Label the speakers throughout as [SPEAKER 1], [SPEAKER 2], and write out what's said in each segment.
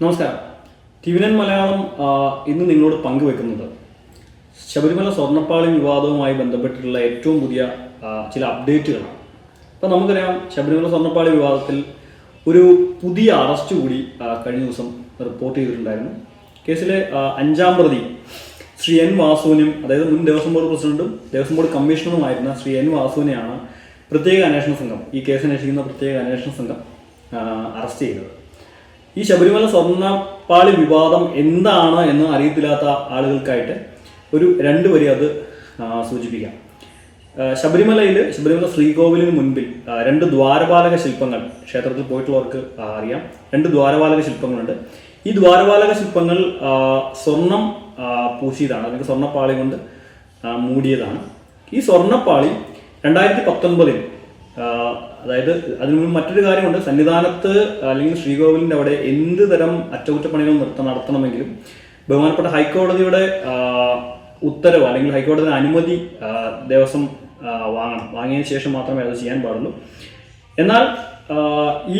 [SPEAKER 1] നമസ്കാരം. T V nine Malayalam ഇന്ന് നിങ്ങളോട് പങ്കുവെക്കുന്നത് ശബരിമല സ്വർണപ്പാളി വിവാദവുമായി ബന്ധപ്പെട്ടിട്ടുള്ള ഏറ്റവും പുതിയ ചില അപ്ഡേറ്റുകളാണ്. അപ്പോൾ നമുക്കറിയാം ശബരിമല സ്വർണപ്പാളി വിവാദത്തിൽ ഒരു പുതിയ അറസ്റ്റ് കൂടി കഴിഞ്ഞ ദിവസം റിപ്പോർട്ട് ചെയ്തിട്ടുണ്ടായിരുന്നു. കേസിലെ അഞ്ചാം പ്രതി ശ്രീ എൻ വാസുവിനും അതായത് മുൻ ദേവസ്വം ബോർഡ് പ്രസിഡന്റും ദേവസ്വം ബോർഡ് കമ്മീഷണറുമായിരുന്ന ശ്രീ എൻ വാസുവിനെയാണ് പ്രത്യേക അന്വേഷണ സംഘം ഈ കേസ് അന്വേഷിക്കുന്ന പ്രത്യേക അന്വേഷണ സംഘം അറസ്റ്റ് ചെയ്തത്. ഈ ശബരിമല സ്വർണപ്പാളി വിവാദം എന്താണ് എന്ന് അറിയത്തില്ലാത്ത ആളുകൾക്കായിട്ട് ഒരു രണ്ട് വരി അത് സൂചിപ്പിക്കാം. ശബരിമലയിൽ ശബരിമല ശ്രീകോവിലിന് മുൻപിൽ രണ്ട് ദ്വാരപാലക ശില്പങ്ങൾ ക്ഷേത്രത്തിൽ പോയിട്ടുള്ളവർക്ക് അറിയാം. രണ്ട് ദ്വാരപാലക ശില്പങ്ങളുണ്ട്. ഈ ദ്വാരപാലക ശില്പങ്ങൾ സ്വർണം പൂശിയതാണ്. അല്ലെങ്കിൽ സ്വർണപ്പാളി കൊണ്ട് മൂടിയതാണ്. ഈ സ്വർണപ്പാളി രണ്ടായിരത്തി പത്തൊൻപതിൽ അതായത് അതിനു മുമ്പ് മറ്റൊരു കാര്യമുണ്ട്. സന്നിധാനത്ത് അല്ലെങ്കിൽ ശ്രീകോവിലിന്റെ അവിടെ എന്ത് തരം അറ്റകുറ്റപ്പണികൾ നിർത്ത നടത്തണമെങ്കിലും ബഹുമാനപ്പെട്ട ഹൈക്കോടതിയുടെ ഉത്തരവ് അല്ലെങ്കിൽ ഹൈക്കോടതിയുടെ അനുമതി ദിവസം ദേവസ്വം വാങ്ങണം. വാങ്ങിയതിന് ശേഷം മാത്രമേ അത് ചെയ്യാൻ പാടുള്ളൂ. എന്നാൽ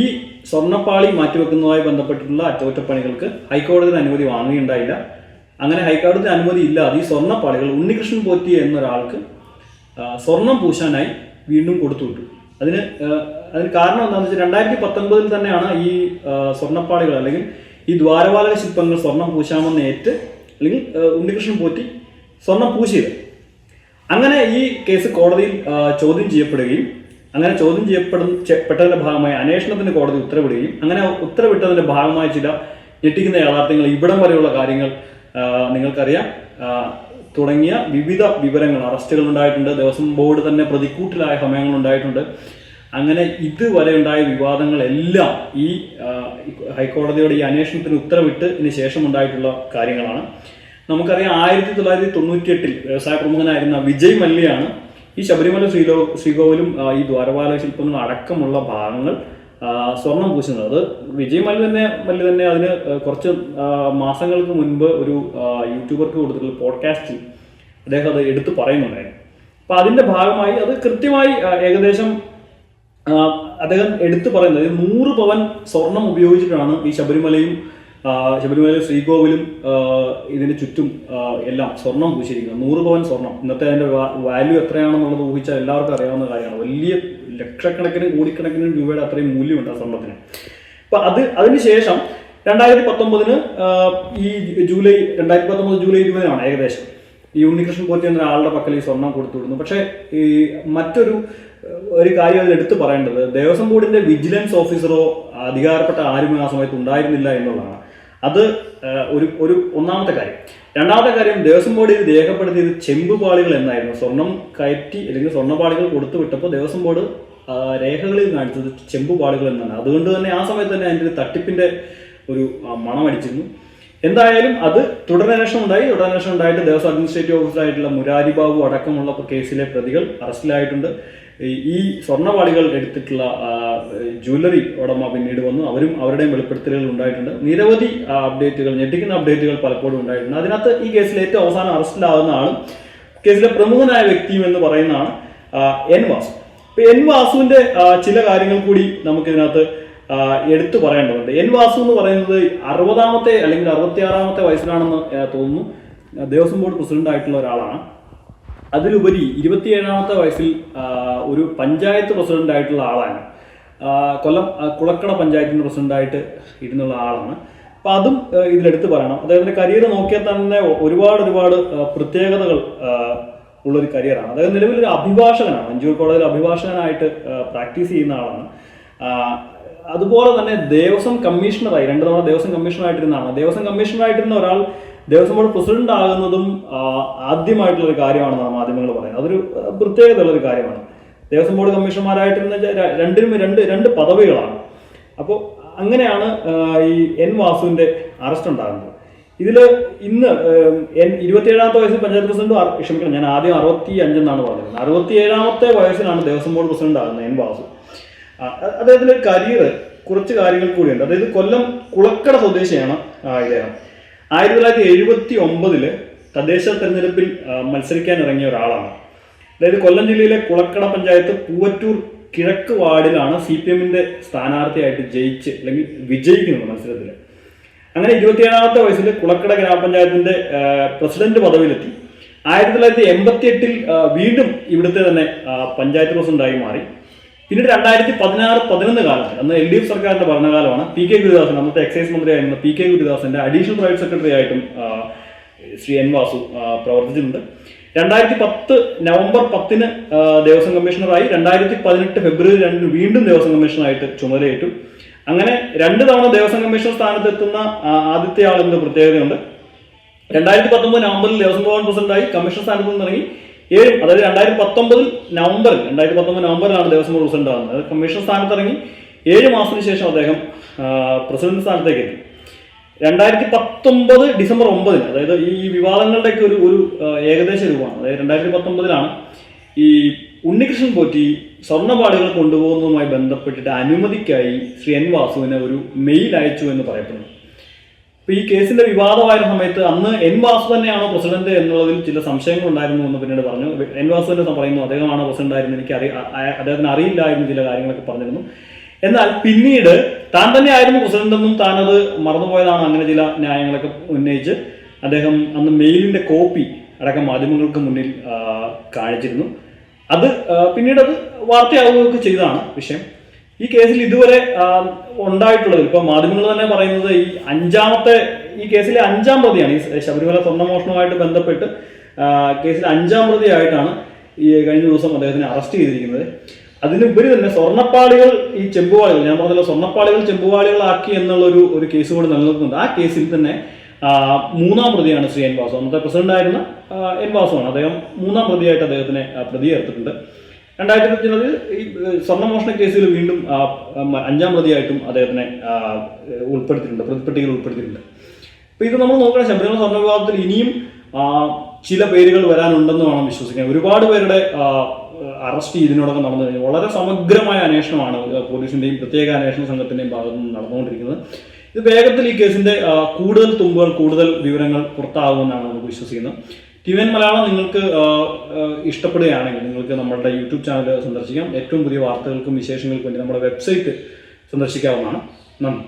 [SPEAKER 1] ഈ സ്വർണപ്പാളി മാറ്റിവെക്കുന്നതുമായി ബന്ധപ്പെട്ടിട്ടുള്ള അറ്റകുറ്റപ്പണികൾക്ക് ഹൈക്കോടതിയുടെ അനുമതി വാങ്ങുകയുണ്ടായില്ല. അങ്ങനെ ഹൈക്കോടതി അനുമതി ഇല്ലാതെ ഈ സ്വർണപ്പാളികൾ ഉണ്ണികൃഷ്ണൻ പോറ്റി എന്നൊരാൾക്ക് സ്വർണം പൂശാനായി വീണ്ടും കൊടുത്തു വിട്ടു. അതിന് അതിന് കാരണം എന്താണെന്ന് വെച്ചാൽ രണ്ടായിരത്തി പത്തൊൻപതിൽ തന്നെയാണ് ഈ സ്വർണപ്പാളികൾ അല്ലെങ്കിൽ ഈ ദ്വാരപാലക ശില്പങ്ങൾ സ്വർണം പൂശാമെന്ന് ഏറ്റ് അല്ലെങ്കിൽ ഉണ്ണികൃഷ്ണൻ പോറ്റി സ്വർണം പൂശിയത്. അങ്ങനെ ഈ കേസ് കോടതിയിൽ ചോദ്യം ചെയ്യപ്പെടുകയും അങ്ങനെ ചോദ്യം ചെയ്യപ്പെടുന്ന പെട്ടതിന്റെ ഭാഗമായി അന്വേഷണത്തിന് കോടതി ഉത്തരവിടുകയും അങ്ങനെ ഉത്തരവിട്ടതിന്റെ ഭാഗമായി ചില ഞെട്ടിക്കുന്ന യാഥാർത്ഥ്യങ്ങൾ ഇവിടം വരെയുള്ള കാര്യങ്ങൾ നിങ്ങൾക്കറിയാം. തുടങ്ങിയ വിവിധ വിവരങ്ങൾ അറസ്റ്റുകൾ ഉണ്ടായിട്ടുണ്ട്. ദേവസ്വം ബോർഡ് തന്നെ പ്രതിക്കൂട്ടിലായ സമയങ്ങൾ ഉണ്ടായിട്ടുണ്ട്. അങ്ങനെ ഇതുവരെ ഉണ്ടായ വിവാദങ്ങളെല്ലാം ഈ ഹൈക്കോടതിയുടെ ഈ അന്വേഷണത്തിന് ഉത്തരവിട്ട് ഇതിന് ശേഷം ഉണ്ടായിട്ടുള്ള കാര്യങ്ങളാണ്. നമുക്കറിയാം ആയിരത്തി തൊള്ളായിരത്തി തൊണ്ണൂറ്റി എട്ടിൽ വ്യവസായ പ്രമുഖനായിരുന്ന വിജയ് മല്യാണ് ഈ ശബരിമല ശ്രീലോ ശ്രീകോവിലും ഈ ദ്വാരപാലക ശില്പങ്ങളും അടക്കമുള്ള ഭാഗങ്ങൾ സ്വർണം പൂശുന്നത്. വിജയ് മല്ലി തന്നെ മല്ലി തന്നെ അതിന് കുറച്ച് മാസങ്ങൾക്ക് മുൻപ് ഒരു യൂട്യൂബർക്ക് കൊടുത്തിട്ടുള്ള പോഡ്കാസ്റ്റിൽ അദ്ദേഹം അത് എടുത്തു പറയുന്നുണ്ടായിരുന്നു. അപ്പൊ അതിന്റെ ഭാഗമായി അത് കൃത്യമായി ഏകദേശം അദ്ദേഹം എടുത്തു പറയുന്നത് നൂറ് പവൻ സ്വർണം ഉപയോഗിച്ചിട്ടാണ് ഈ ശബരിമലയും ശബരിമലയിലും ശബരിമല ശ്രീകോവിലും ഇതിന് ചുറ്റും എല്ലാം സ്വർണം പൂശിയിരിക്കുന്നത്. നൂറ് പവൻ സ്വർണം. ഇന്നത്തെ അതിന്റെ വാല്യൂ എത്രയാണെന്നുള്ളത് ഊഹിച്ചാൽ എല്ലാവർക്കും അറിയാവുന്ന കാര്യമാണ്. വലിയ ലക്ഷക്കണക്കിന് കോടിക്കണക്കിന് രൂപയുടെ അത്രയും മൂല്യമുണ്ട് ആ സ്വർണത്തിന്. അപ്പൊ അത് അതിനുശേഷം രണ്ടായിരത്തി പത്തൊമ്പതിന് ഈ ജൂലൈ രണ്ടായിരത്തി പത്തൊമ്പത് ജൂലൈ ഇരുപതിനാണ് ഏകദേശം. ഈ ഉണ്ണികൃഷ്ണൻ പോറ്റി എന്ന ആളുടെ പക്കൽ ഈ സ്വർണം കൊടുത്തു വിടുന്നു പക്ഷേ ഈ മറ്റൊരു ഒരു കാര്യം അതിൽ എടുത്തു പറയേണ്ടത് ദേവസ്വം ബോർഡിന്റെ വിജിലൻസ് ഓഫീസറോ അധികാരപ്പെട്ട ആരും ആ സമയത്ത് ഉണ്ടായിരുന്നില്ല എന്നുള്ളതാണ്. അത് ഒരു ഒരു ഒന്നാമത്തെ കാര്യം. രണ്ടാമത്തെ കാര്യം ദേവസ്വം ബോർഡ് ഇത് രേഖപ്പെടുത്തിയത് ചെമ്പ് പാളികൾ എന്നായിരുന്നു. സ്വർണം കയറ്റി അല്ലെങ്കിൽ സ്വർണപാളികൾ കൊടുത്തു വിട്ടപ്പോൾ ദേവസ്വം ബോർഡ് രേഖകളിൽ കാണിച്ചത് ചെമ്പ് പാടുകൾ എന്നാണ്. അതുകൊണ്ട് തന്നെ ആ സമയത്ത് തന്നെ അതിന്റെ ഒരു തട്ടിപ്പിന്റെ ഒരു മണം മണമടിച്ചിരുന്നു എന്തായാലും അത് തുടരന്വേഷണം ഉണ്ടായി. തുടരന്വേഷണം ഉണ്ടായിട്ട് ദേവസ്വം അഡ്മിനിസ്ട്രേറ്റീവ് ഓഫീസറായിട്ടുള്ള മുരാരി ബാബു അടക്കമുള്ള കേസിലെ പ്രതികൾ അറസ്റ്റിലായിട്ടുണ്ട്. ഈ- സ്വർണപാളികൾ എടുത്തിട്ടുള്ള ജ്വല്ലറി ഉടമ പിന്നീട് വന്നു. അവരും അവരുടെയും വെളിപ്പെടുത്തലുകൾ ഉണ്ടായിട്ടുണ്ട്. നിരവധി അപ്ഡേറ്റുകൾ ഞെട്ടിക്കുന്ന അപ്ഡേറ്റുകൾ പലപ്പോഴും ഉണ്ടായിട്ടുണ്ട്. അതിനകത്ത് ഈ കേസിൽ ഏറ്റവും അവസാനം അറസ്റ്റിലാവുന്ന ആളും കേസിലെ പ്രമുഖനായ വ്യക്തിയും എന്ന് പറയുന്നതാണ് എൻ വാസു. എൻ വാസുവിന്റെ ചില കാര്യങ്ങൾ കൂടി നമുക്ക് ഇതിനകത്ത് എടുത്തു പറയേണ്ടതുണ്ട്. എൻ വാസു എന്ന് പറയുന്നത് അറുപതാമത്തെ അല്ലെങ്കിൽ അറുപത്തിയാറാമത്തെ വയസ്സിലാണെന്ന് തോന്നുന്നു. ദേവസ്വം ബോർഡ് പ്രസിഡന്റ് ആയിട്ടുള്ള ഒരാളാണ്. അതിലുപരി ഇരുപത്തിയേഴാമത്തെ വയസ്സിൽ ഒരു പഞ്ചായത്ത് പ്രസിഡന്റ് ആയിട്ടുള്ള ആളാണ്. കൊല്ലം കുളക്കട പഞ്ചായത്തിന്റെ പ്രസിഡന്റായിട്ട് ഇരുന്നുള്ള ആളാണ്. അപ്പൊ അതും ഇതിലെടുത്ത് പറയണം. അദ്ദേഹത്തിന്റെ കരിയർ നോക്കിയാൽ തന്നെ ഒരുപാട് ഒരുപാട് പ്രത്യേകതകൾ ആ, ഉള്ളൊരു കരിയറാണ്. അദ്ദേഹം ഒരു അഭിഭാഷകനാണ്. മഞ്ചൂർ കോളേജിൽ അഭിഭാഷകനായിട്ട് പ്രാക്ടീസ് ചെയ്യുന്ന ആളാണ്. അതുപോലെ തന്നെ ദേവസ്വം കമ്മീഷണറായി രണ്ട് തവണ ദേവസ്വം കമ്മീഷണറായിട്ടിരുന്ന ആളാണ് ദേവസ്വം കമ്മീഷണറായിട്ടിരുന്ന ഒരാൾ ദേവസ്വം ബോർഡ് പ്രസിഡന്റ് ആകുന്നതും ആദ്യമായിട്ടുള്ളൊരു ആദ്യമായിട്ടുള്ള ഒരു കാര്യമാണെന്നാണ് മാധ്യമങ്ങൾ പറയുന്നത്. അതൊരു പ്രത്യേകതയുള്ളൊരു പ്രത്യേകതയുള്ള ഒരു കാര്യമാണ്. ദേവസ്വം ബോർഡ് കമ്മീഷണർമാരായിട്ടിരുന്ന രണ്ടിനും രണ്ട് രണ്ട് പദവികളാണ്. അപ്പോൾ അങ്ങനെയാണ് ഈ എൻ വാസുവിന്റെ അറസ്റ്റ് ഉണ്ടാകുന്നത്. ഇതിൽ ഇന്ന് ഇരുപത്തിയേഴാമത്തെ വയസ്സിൽ പഞ്ചായത്ത് പ്രസിഡന്റ് ക്ഷമിക്കണം ഞാൻ ആദ്യം അറുപത്തി അഞ്ചെന്നാണ് പറഞ്ഞത്. അറുപത്തിയേഴാമത്തെ വയസ്സിലാണ് ദേവസ്വം ബോർഡ് പ്രസിഡന്റ് ആകുന്നത് എൻ വാസു. ആ, അ- അദ്ദേഹത്തിന്റെ കരിയർ കുറച്ച് കാര്യങ്ങൾ കൂടിയുണ്ട്. അതായത് കൊല്ലം കുളക്കട സ്വദേശിയാണ് ഇദ്ദേഹം. ആയിരത്തി തൊള്ളായിരത്തി എഴുപത്തി ഒമ്പതിൽ തദ്ദേശ തെരഞ്ഞെടുപ്പിൽ മത്സരിക്കാൻ ഇറങ്ങിയ ഒരാളാണ്. അതായത് കൊല്ലം ജില്ലയിലെ കുളക്കട പഞ്ചായത്ത് പൂവറ്റൂർ കിഴക്ക് വാർഡിലാണ് സി പി എമ്മിന്റെ സ്ഥാനാർത്ഥിയായിട്ട് ജയിച്ച് അല്ലെങ്കിൽ വിജയിക്കുന്നത് മത്സരത്തിൽ അങ്ങനെ ഇരുപത്തിയേഴാമത്തെ വയസ്സിൽ കുളക്കട ഗ്രാമപഞ്ചായത്തിന്റെ പ്രസിഡന്റ് പദവിയിലെത്തി. ആയിരത്തി തൊള്ളായിരത്തി എൺപത്തി എട്ടിൽ വീണ്ടും ഇവിടുത്തെ തന്നെ പഞ്ചായത്ത് പ്രസിഡന്റായി മാറി. പിന്നീട് രണ്ടായിരത്തി പതിനാറ് പതിനൊന്ന് കാലത്ത് അന്ന് എൽ ഡി എഫ് സർക്കാരിന്റെ ഭരണകാലമാണ് പി കെ ഗുരുദാസൻ അന്നത്തെ എക്സൈസ് മന്ത്രിയായിരുന്ന പി കെ ഗുരുദാസന്റെ അഡീഷണൽ പ്രൈവറ്റ് സെക്രട്ടറി ആയിട്ടും ശ്രീ എൻ വാസു പ്രവർത്തിച്ചിട്ടുണ്ട്. രണ്ടായിരത്തി പത്ത് നവംബർ പത്തിന് ദേവസ്വം കമ്മീഷണറായി. രണ്ടായിരത്തി പതിനെട്ട് ഫെബ്രുവരി രണ്ടിന് വീണ്ടും ദേവസ്വം കമ്മീഷണറായിട്ട് ചുമതലയേറ്റു. അങ്ങനെ രണ്ട് തവണ ദേവസ്വം കമ്മീഷൻ സ്ഥാനത്തെത്തുന്ന ആദ്യത്തെ ആളിന്റെ പ്രത്യേകതയുണ്ട്. രണ്ടായിരത്തി പത്തൊമ്പത് നവംബറിൽ ദേവസ്വം ഭവൻ പ്രസിഡന്റായി കമ്മീഷൻ സ്ഥാനത്ത് നിന്ന് ഇറങ്ങി ഏഴ് അതായത് രണ്ടായിരത്തി പത്തൊമ്പതിൽ നവംബറിൽ രണ്ടായിരത്തി പത്തൊമ്പത് നവംബറിലാണ് ദേവസ്വം ബോർഡ് പ്രസിഡന്റ് ആകുന്നത്. അതായത് കമ്മീഷൻ സ്ഥാനത്ത് ഇറങ്ങി ഏഴ് മാസത്തിന് ശേഷം അദ്ദേഹം പ്രസിഡന്റ് സ്ഥാനത്തേക്ക് എത്തി. രണ്ടായിരത്തി പത്തൊമ്പത് ഡിസംബർ ഒമ്പതിന് അതായത് ഈ വിവാദങ്ങളുടെയൊക്കെ ഒരു ഒരു ഏകദേശ രൂപമാണ്. അതായത് രണ്ടായിരത്തി പത്തൊമ്പതിലാണ് ഈ ഉണ്ണികൃഷ്ണൻ പോറ്റി സ്വർണപാടുകൾ കൊണ്ടുപോകുന്നതുമായി ബന്ധപ്പെട്ടിട്ട് അനുമതിക്കായി ശ്രീ എൻ വാസുവിന് ഒരു മെയിൽ അയച്ചു എന്ന് പറയപ്പെടുന്നു. ഇപ്പൊ ഈ കേസിന്റെ വിവാദമായ സമയത്ത് അന്ന് എൻ വാസു തന്നെയാണോ പ്രസിഡന്റ് എന്നുള്ളതിൽ ചില സംശയങ്ങൾ ഉണ്ടായിരുന്നു എന്ന് പിന്നീട് പറഞ്ഞു. എൻ വാസു തന്നെ പറയുന്നു അദ്ദേഹമാണോ പ്രസിഡന്റ് ആയിരുന്നു എനിക്ക് അറി അദ്ദേഹത്തിന് അറിയില്ലായിരുന്നു ചില കാര്യങ്ങളൊക്കെ പറഞ്ഞിരുന്നു. എന്നാൽ പിന്നീട് താൻ തന്നെ ആയിരുന്നു പ്രസിഡന്റ് എന്നും താനത് മറന്നുപോയതാണ് അങ്ങനെ ചില ന്യായങ്ങളൊക്കെ ഉന്നയിച്ച് അദ്ദേഹം അന്ന് മെയിലിന്റെ കോപ്പി അടക്കം മാധ്യമങ്ങൾക്ക് മുന്നിൽ കാണിച്ചിരുന്നു. അത് പിന്നീട് അത് വാർത്തയാവുകയൊക്കെ ചെയ്തതാണ് വിഷയം. ഈ കേസിൽ ഇതുവരെ ഉണ്ടായിട്ടുള്ളത് ഇപ്പൊ മാധ്യമങ്ങൾ തന്നെ പറയുന്നത് ഈ അഞ്ചാമത്തെ ഈ കേസിലെ അഞ്ചാം പ്രതിയാണ് ഈ ശബരിമല സ്വർണമോഷണവുമായിട്ട് ബന്ധപ്പെട്ട് കേസിൽ അഞ്ചാം പ്രതിയായിട്ടാണ് ഈ കഴിഞ്ഞ ദിവസം അദ്ദേഹത്തിനെ അറസ്റ്റ് ചെയ്തിരിക്കുന്നത്. അതിനുപരി തന്നെ സ്വർണപ്പാളികൾ ഈ ചെമ്പുവാളികൾ ഞാൻ പറഞ്ഞല്ലോ സ്വർണപ്പാളികൾ ചെമ്പുവാളികളാക്കി എന്നുള്ളൊരു ഒരു കേസ് കൂടെ നിലനിൽക്കുന്നുണ്ട്. ആ കേസിൽ തന്നെ മൂന്നാം പ്രതിയാണ് ശ്രീ എൻ വാസു. അന്നത്തെ പ്രസിഡന്റ് ആയിരുന്ന എൻ വാസുവാണ് അദ്ദേഹം മൂന്നാം പ്രതിയായിട്ട് അദ്ദേഹത്തിനെ പ്രതി ചേർത്തിട്ടുണ്ട് രണ്ടായിരത്തി പത്തൊമ്പതിൽ ഈ സ്വർണമോഷണ കേസിൽ വീണ്ടും അഞ്ചാം പ്രതിയായിട്ടും അദ്ദേഹത്തിനെ ഉൾപ്പെടുത്തിയിട്ടുണ്ട് പ്രതിപ്പെട്ടിയിൽ ഉൾപ്പെടുത്തിയിട്ടുണ്ട്. ഇപ്പൊ ഇത് നമ്മൾ നോക്കണം ശബരിമല സ്വർണ വിവാദത്തിൽ ഇനിയും ചില പേരുകൾ വരാനുണ്ടെന്ന് വേണം വിശ്വസിക്കാൻ. ഒരുപാട് പേരുടെ അറസ്റ്റ് ഇതിനോടൊക്കെ നടന്നു കഴിഞ്ഞു. വളരെ സമഗ്രമായ അന്വേഷണമാണ് പോലീസിന്റെയും പ്രത്യേക അന്വേഷണ സംഘത്തിന്റെയും ഭാഗത്തു നിന്ന് നടന്നുകൊണ്ടിരിക്കുന്നത്. ഇത് വേഗത്തിൽ ഈ കേസിന്റെ കൂടുതൽ തുമ്പുകൾ കൂടുതൽ വിവരങ്ങൾ പുറത്താകുമെന്നാണ് നമുക്ക് വിശ്വസിക്കുന്നത്. ടി വി എൻ മലയാളം നിങ്ങൾക്ക് ഇഷ്ടപ്പെടുകയാണെങ്കിൽ നിങ്ങൾക്ക് നമ്മുടെ യൂട്യൂബ് ചാനൽ സന്ദർശിക്കാം. ഏറ്റവും പുതിയ വാർത്തകൾക്കും വിശേഷങ്ങൾക്കും വേണ്ടി നമ്മുടെ വെബ്സൈറ്റ് സന്ദർശിക്കാവുന്നതാണ്. നന്ദി.